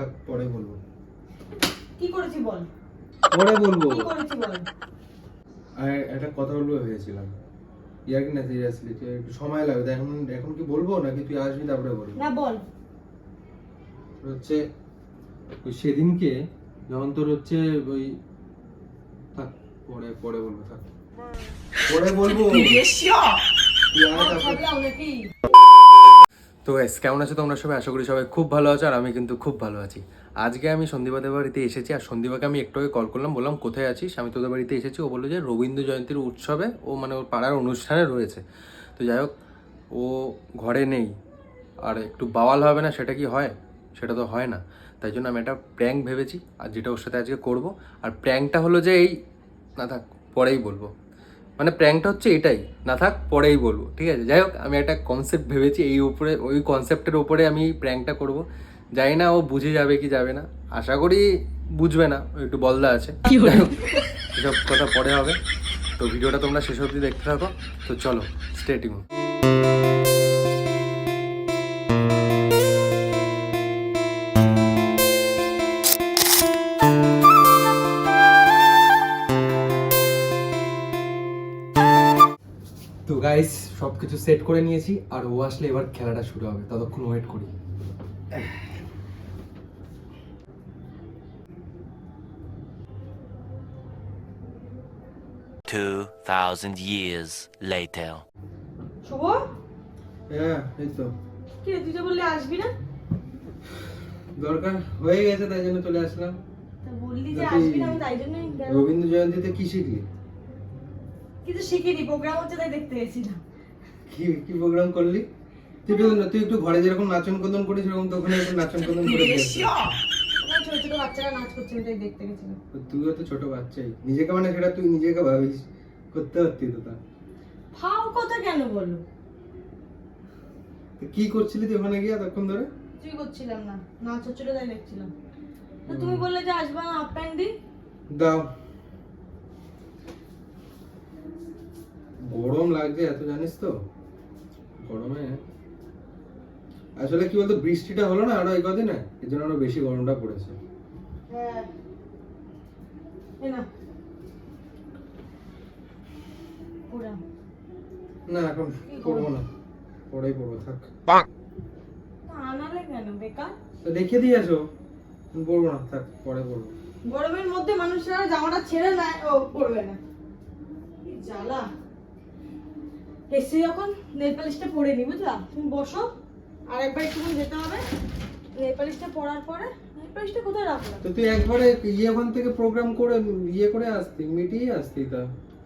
থাক পরে বলব। কি করেছি বল? পরে বলব। কি করেছি বল? আর একটা কথা বলব ভেবেছিলাম। ইয়ার কি না সিরিয়াসলি তুই একটু সময় লাগবে। এখন এখন কি বলব নাকি তুই আসবি তারপরে বলব? না বল। হচ্ছে ওই সেদিনকে যখন তোর হচ্ছে ওই থাক পরে পরে বলব থাক। পরে বলব। তুই আয় তারপর- তো এস কেমন আছো তোমরা সবাই? আশা করি সবাই খুব ভালো আছো আর আমি কিন্তু খুব ভালো আছি। আজকে আমি সন্দীপাদের বাড়িতে এসেছি আর সন্দীপাকে আমি একটু আগে কল করলাম, বললাম, কোথায় আছিস? আমি তোদের বাড়িতে এসেছি। ও বলল যে, রবীন্দ্র জয়ন্তীর উৎসবে ও মানে ওর পাড়ার অনুষ্ঠানে রয়েছে। তো যাই হোক, ও ঘরে নেই। আর একটু বাওয়াল হবে না, সেটা কি হয়? সেটা তো হয় না। তাই জন্য আমি একটা প্র্যাঙ্ক ভেবেছি আর যেটা ওর সাথে আজকে করব। আর প্র্যাঙ্কটা হলো যে এই, না থাক, পরেই বলব। মানে প্র্যাঙ্কটা হচ্ছে এটাই। না থাক পরেই বলব ঠিক আছে? যাই হোক আমি একটা কনসেপ্ট ভেবেছি এই উপরে ওই কনসেপ্টের উপরে আমি প্র্যাঙ্কটা করব। জানি না ও বুঝে যাবে কি যাবে না। আশা করি বুঝবে না ও একটু বলদা আছে। এসব কথা পরে হবে। তো ভিডিওটা তোমরা শেষ অবধি দেখতে থাকো। তো চলো স্টেটিং কিছু সেট করে নিয়েছি আর ও আসলে এবার খেলাটা শুরু হবে। ততক্ষণ ওয়েট করি। Two thousand years later. শুভ? হ্যাঁ এই তো। কি তুই যে বললি আসবি না? দরকার হয়ে গেছে তাই জন্য চলে আসলাম। বললি যে আসবি না আমি তাই জন্যই রবীন্দ্র জয়ন্তীতে কি শিখলি? কিন্তু শিখিনি প্রোগ্রাম হচ্ছে তাই দেখতে গেছিলাম। কি কি প্রোগ্রাম করলি? তুই একটু তুই একটু ঘরে যেরকম নাচন কদন করিস সেরকম তো ওখানে একটু নাচন কদন করে দিয়েছিস। ওখানে ছোট ছোট বাচ্চারা নাচ করছে আমি দেখতে গেছিলাম। তো তুইও তো ছোট বাচ্চাই। নিজেকে মানে সেটা তুই নিজেকে ভাবিস। করতে পারতি তো তা। ফাও কথা কেন বলো? কি করছিলি তুই ওখানে গিয়ে তখন ধরে? কিছুই করছিলাম না। নাচ হচ্ছিল তাই দেখছিলাম। তো তুমি বললে যে আসবে না আপ প্যান্ট দি দাও। গরম লাগছে এত জানিস তো? গরমে। আসলে কি বলতো বৃষ্টিটা হলো না আরও এই কদিনে এর জন্য আরও বেশি গরমটা পড়েছে। হ্যাঁ। না। এখন করব না। পরেই করব থাক। আনালে কেন বেকার? তো দিয়ে আসো। পড়ব না থাক পরে পড়ব। গরমের মধ্যে মানুষরা জামাটা ছেড়ে নেয় ও পড়বে না। কি জ্বালা। এসে যখন নেল পালিশটা পরে নি বুঝলা? তুমি বসো আর একবার একটুখানি যেতে হবে। নেল পালিশটা পরার পরে নেল পালিশটা কোথায় রাখলাম? তো তুই একবারে ইয়ে ওখান থেকে প্রোগ্রাম করে ইয়ে করে আসতি মিটিয়ে আসতি তা।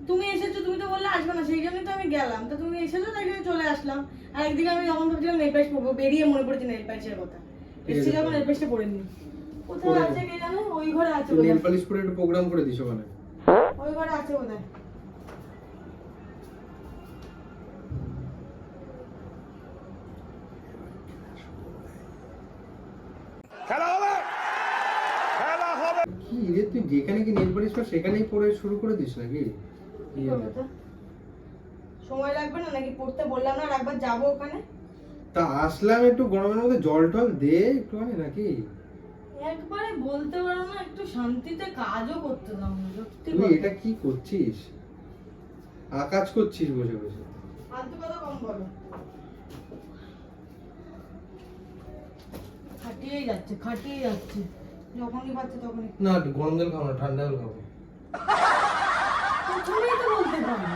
তুমি এসেছ তুমি তো বললে আসবে না সেই জন্যই তো আমি গেলাম। তো তুমি এসেছ তাই জন্য চলে আসলাম। আর একদিকে আমি যখন ভাবছিলাম নেল পালিশ পরবো বেরিয়ে মনে পড়েছে নেল পালিশের কথা। এসেছি যখন নেল পালিশটা পরে নি। কোথায় আছে কে জানো? ওই ঘরে আছে নেল পালিশ করে একটু প্রোগ্রাম করে দিস ওখানে। ওই ঘরে আছে বোধহয়। কি তুই যেখানে কি নেল পালিশ কর সেখানেই পরে শুরু করে দিস নাকি? সময় লাগবে না নাকি? পড়তে বললাম না আর একবার যাব ওখানে। তা আসলাম একটু গরমের মধ্যে জল টল দে একটুখানি নাকি? একবারে বলতে পারো না একটু শান্তিতে কাজও করতে দাও না সত্যি তুই এটা কি করছিস? আকাজ করছিস বসে বসে। ফালতু কথা কম বলো। খাটিয়েই যাচ্ছে খাটিয়েই যাচ্ছে। যখনই পাচ্ছে তখনই। না গরম জল খাব না ঠান্ডা জল খাব প্রথমেই তো বলতে পারো।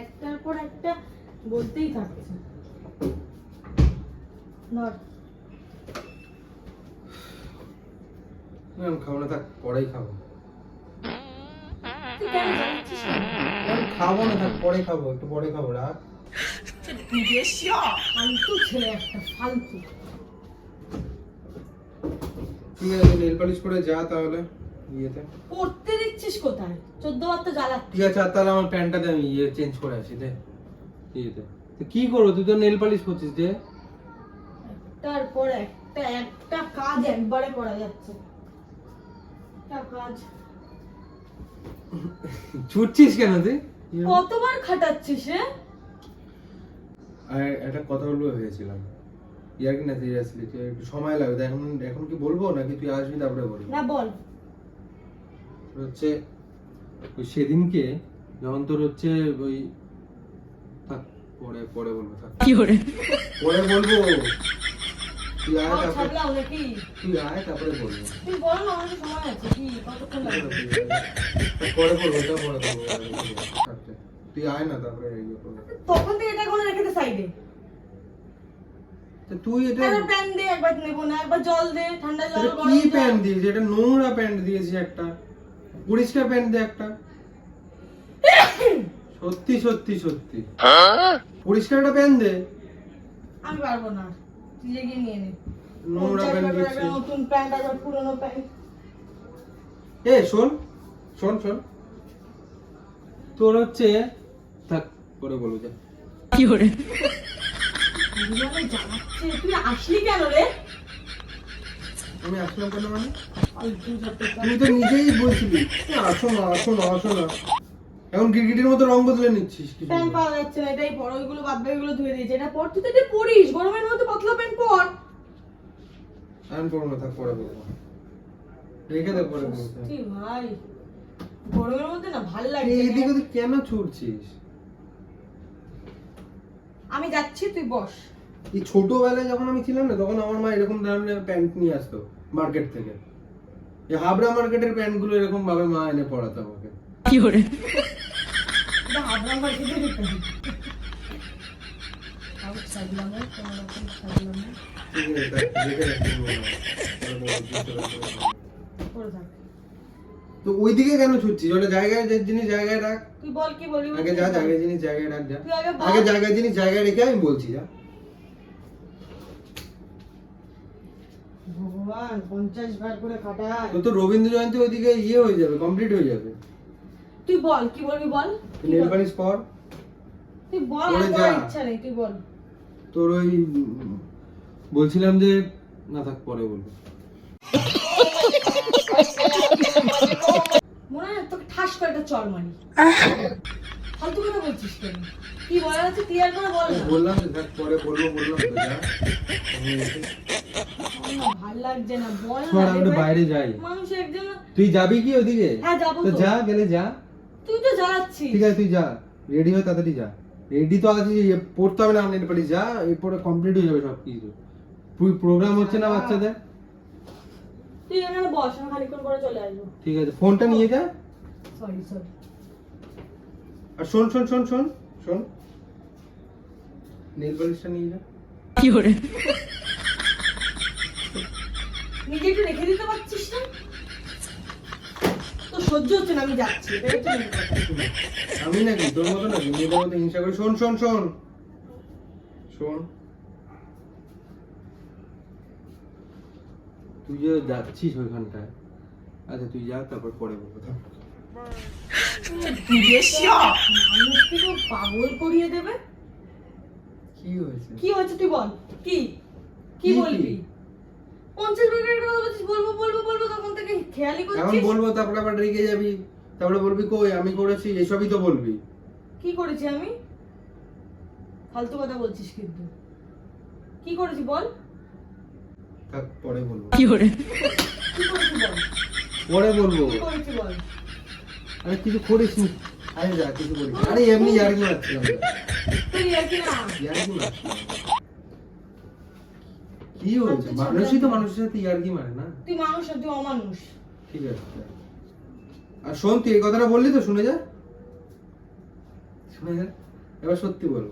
একটার পর একটা বলতেই থাকছে। ধর। খাব না থাক পরেই খাব। খাব না থাক পরে খাব একটু পরে খাব রাখ। ফালতু ছেলে একটা ফালতু ঠিক আছে নেল পালিশ করে যা তাহলে ইয়েতে। পড়তে দিচ্ছিস কোথায়? চোদ্দ বার তো জ্বালাচ্ছিস ঠিক আছে আর তাহলে আমার প্যান্টটা দে আমি ইয়ে চেঞ্জ করে আসি দে। ইয়েতে। তো কি করব? তুই তো নেল পালিশ করছিস দে। একটার একটা একটা কাজ একবারে করা যাচ্ছে। একটা কাজ। ছুটছিস কেন তুই? কতবার খাটাচ্ছিস রে আর একটা কথা বলব ভেবেছিলাম। ইয়ার কি না সিরিয়াসলি একটু সময় লাগবে এখন এখন কি বলব নাকি তুই আসবি তারপরে বলব? না বল। হচ্ছে ওই সেদিনকে যখন তোর হচ্ছে ওই থাক পরে পরে বলব থাক। কি করে? পরে বলব। তুই আয় তারপরে তুই আয় তারপরে বলব। তুই বল না অনেক সময় আছে কি? কতক্ষণ লাগবে? পরে বলব ওটা পরে বলব তুই আয় না তারপরে তখন থেকে এটা কোনো সাইডে তুই এটা প্যান দে একবার নেব না একবার জল দে ঠান্ডা জল কি জল। প্যান্ট এটা নোংরা প্যান্ট দিয়েছি একটা। পরিষ্কার প্যান্ট দে একটা। সত্যি সত্যি সত্যি। পরিষ্কার একটা প্যান্ট দে। আমি পারব না তুই গিয়ে নিয়ে নে। নোংরা পঞ্চাশ প্যান্ট টাকার দিয়েছি একটা নতুন প্যান্ট একবার পুরনো প্যান্ট এ শোন শোন শোন। তোর হচ্ছে থাক করে বলব যা। জীবনে জ্বালাচ্ছে তুই আসলি কেন রে আমি আসলাম কেন মানে ফালতু যত সব। তুই তো নিজেই বলছিলি আসো না আসো না আসো না এখন গিরগিটির মতো রং বদলে নিচ্ছিস প্যান্ট পাওয়া যাচ্ছে না এটাই পর ওইগুলো বাদ বাকিগুলো ধুয়ে দিয়েছে। এটা পর তুই তো এটা পরিস গরমের মধ্যে পাতলা প্যান্ট পর। আমি করব না থাক পরে বলব। রেখে দে পরে ভাই গরমের মধ্যে না ভালো লাগছে এইদিকে না। তুই কেন ছুটছিস? আমি যাচ্ছি তুই বস। এই ছোটবেলায় যখন আমি ছিলাম না তখন আমার মা এরকম ধরনের প্যান্ট নিয়ে আসতো মার্কেট থেকে। এই হাবড়া মার্কেটের প্যান্টগুলো এরকম ভাবে মা এনে পড়াতো আমাকে। কি এটা হাবড়া মার্কেটে দিতে তো ওইদিকে কেন ছুটছিস? ওটা জায়গায় যে জিনিস জায়গায় রাখ। তুই বল কি বলি আগে যা জায়গায় জিনিস জায়গায় রাখ যা। আগে জায়গায় জিনিস জায়গায় রেখে আমি বলছি যা। ভগবান পঞ্চাশ বার করে খাটায় তো তো রবীন্দ্র জয়ন্তী ওইদিকে ইয়ে হয়ে যাবে কমপ্লিট হয়ে যাবে। তুই বল কি বলবি বল? নেল? পালিশ পর। তুই বল যা। ইচ্ছা নেই তুই বল। তোর ওই বলছিলাম যে না থাক পরে বলব। মনে হয় তোকে ঠাস করে একটা চর মারি। ফালতু কথা বলছিস কেন? কি বলার আছে ক্লিয়ার করে বল বললাম পরে বলব বললাম তো যা আমি এসে- আমার না ভালো লাগছে না বল শোন, না আমি রে একটু ভাই। বাইরে যাই। তুই যাবি কি ওদিকে? হ্যাঁ যা গেলে যা। তুই তো জ্বালাচ্ছিস ঠিক আছে তুই যা। রেডি হয়ে তাড়াতাড়ি যা। রেডি তো আছিস পড়তে হবে না নেট পারি যা এরপরে কমপ্লিট হয়ে যাবে সব কিছু প্রোগ্রাম হচ্ছে না বাচ্চাদের? তুই এখানে বস আমি খানিক্ষণ করে চলে আসব। ঠিক আছে ফোনটা নিয়ে যা। সরি সরি আর শোন শোন শোন শোন শোন। নেল পালিশটা নিয়ে যা। নিজে একটু রেখে দিতে পারছিস না? তো সহ্য হচ্ছে না আমি যাচ্ছি। আমি নাকি? তোর মতো নাকি? মেয়েদের মতো হিংসা করি। শোন শোন শোন। শোন। তুই যে যাচ্ছিস ওইখানটায় আচ্ছা তুই যা তারপর পরে বলব পাগল করিয়ে দেবে। কি হয়েছে? কি হচ্ছে তুই বল কি? কি বলবি? পঞ্চাশ ব্যাগের কথা বলছিস বলব বলব বলব তখন থেকে খেয়ালি এখন করছিস? বলব তারপরে আবার রেগে যাবি। তারপরে বলবি কই? আমি করেছি এসবই তো বলবি। কি করেছি আমি? ফালতু কথা বলছিস কিন্তু। কি করেছি বল? পরে বলব। কি বল পরে বলব। কি করেছি বল? আরে কিছু করিস নি। আরে যা কিছু করিস আরে এমনি ইয়ার্কি মারছিলাম কি হয়েছে? মানুষই তো মানুষের সাথে ইয়ার্কি মারে না? তুই মানুষ আর তুই অমানুষ। ঠিক আছে আর শোন তুই এই কথাটা বললি তো শুনে যা। শুনে যা। এবার সত্যি বলব।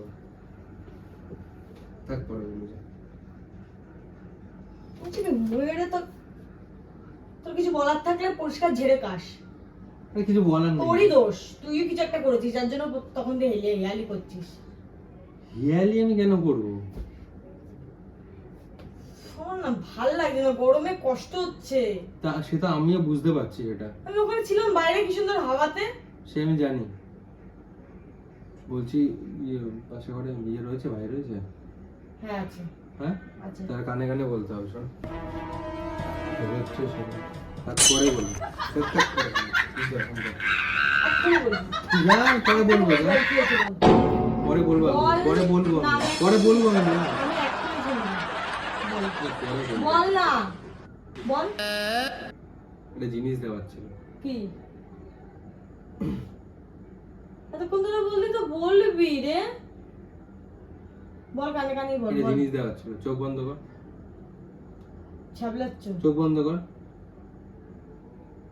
থাক পরে বলব। যা। বলছি কি মুয়েরে তো তোর কিছু বলার থাকলে পরিষ্কার ঝেড়ে কাশ আরে কিছু বলার তোরই দোষ তুইও কিছু একটা করেছিস যার জন্য তখন দিয়ে হেলে হেয়ালি করছিস। হিয়ালি আমি কেন করব? শোন না ভালো লাগে না গরমে কষ্ট হচ্ছে। তা সেটা আমিও বুঝতে পারছি এটা। আমি ওখানে ছিলাম বাইরে কি সুন্দর হাওয়াতে? সে আমি জানি। বলছি ইয়ে পাশে ঘরে বিয়ে রয়েছে ভাই রয়েছে? হ্যাঁ আছে। হ্যাঁ? তার কানে কানে বলতে হবে শোন। হচ্ছে তারপরে পরে বলবি। পরে বলব। পরে বলব পরে বলব আমি। বল না। বল। একটা জিনিস দেওয়ার ছিল। কি? এতক্ষণ ধরে বললি তো বলবি রে। বল কানে কানে বল জিনিস ছিল চোখ বন্ধ কর। ছাবলাচ্ছ চোখ বন্ধ কর।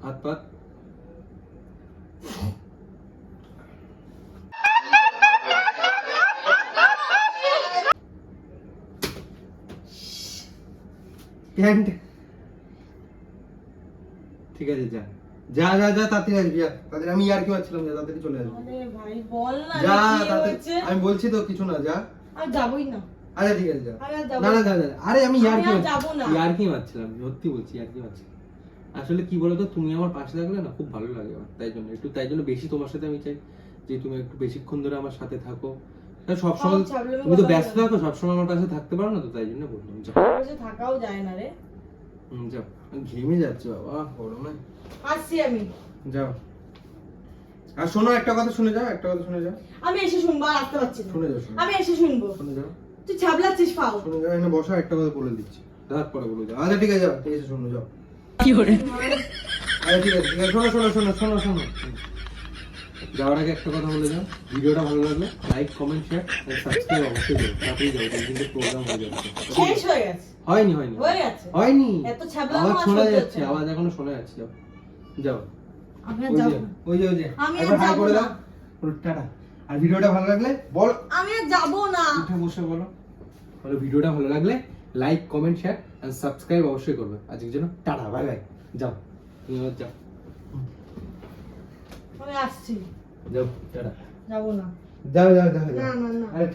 হাত পাত প্যান্ট ঠিক আছে যা। যা যা যা তাড়াতাড়ি আসবি যা। তাড়াতাড়ি আমি আর কি পাচ্ছিলাম যা তাড়াতাড়ি চলে আসবি। ভাই বল না যা তাড়াতাড়ি। আমি বলছি তো কিছু না যা। আমি যাবই না। আচ্ছা ঠিক আছে যা আমি আর যাব না না না। যা যা আরে আমি ইয়ার আমি কি আর যাব না। ইয়ার কি মারছিলাম সত্যি বলছি ইয়ার মারছিলাম আসলে কি বলতো তুমি আমার পাশে থাকলে না খুব ভালো লাগে আমার তাই জন্য একটু তাই জন্য বেশি তোমার সাথে আমি চাই যে তুমি একটু বেশিক্ষণ ধরে আমার সাথে থাকো। আমি তুমি তো ব্যস্ত থাকো সবসময় আমার পাশে থাকতে পারো না তো তাই জন্য বললাম যাও। বসে থাকাও যায় না রে। হুম, যাও। আমি ঘেমে যাচ্ছি বাবা গরমে। আসছি আমি। যাও। আর শোনো একটা কথা শুনে যাও একটা কথা শুনে যাও। আমি এসে শুনব আর আসতে পারছি না। শুনে যাও আমি এসে শুনব। শুনে যাও। তুই ছাবলাচ্ছিস ফাও। শুনে যাও এখানে বসো একটা কথা বলে দিচ্ছি। তারপরে বলে যাও। আচ্ছা ঠিক আছে যাও আছে যাও। কি করে? আরে ঠিক আছে শোনো শোনো শোনো শোনো শোনো। যাওয়ার আগে একটা কথা বলে যাও। ভিডিওটা ভালো লাগলে লাইক কমেন্ট শেয়ার সাবস্ক্রাইব অবশ্যই করো। যাও কিন্তু প্রোগ্রাম হয়ে যাচ্ছে শেষ হয়ে গেছে। হয়নি হয়নি। হয়ে গেছে। হয়নি। এত ছ্যাবলা আওয়াজ শোনা যাচ্ছে আওয়াজ এখনও শোনা যাচ্ছে। যাও যাও। আর ওই যে ওই যে আমি আর একবার করে দাও টাটা। আর ভিডিওটা ভালো লাগলে বল। আমি আর যাব না। উঠে বসে বলো। বলো ভিডিওটা ভালো লাগলে like comment share and subscribe অবশ্যই করবে। আজকের জন্য টাটা বাই বাই যাও। তুমি যাও। আমি আসছি। যাও টাটা। যাব না। যাও যাও যাও। না না না। আরে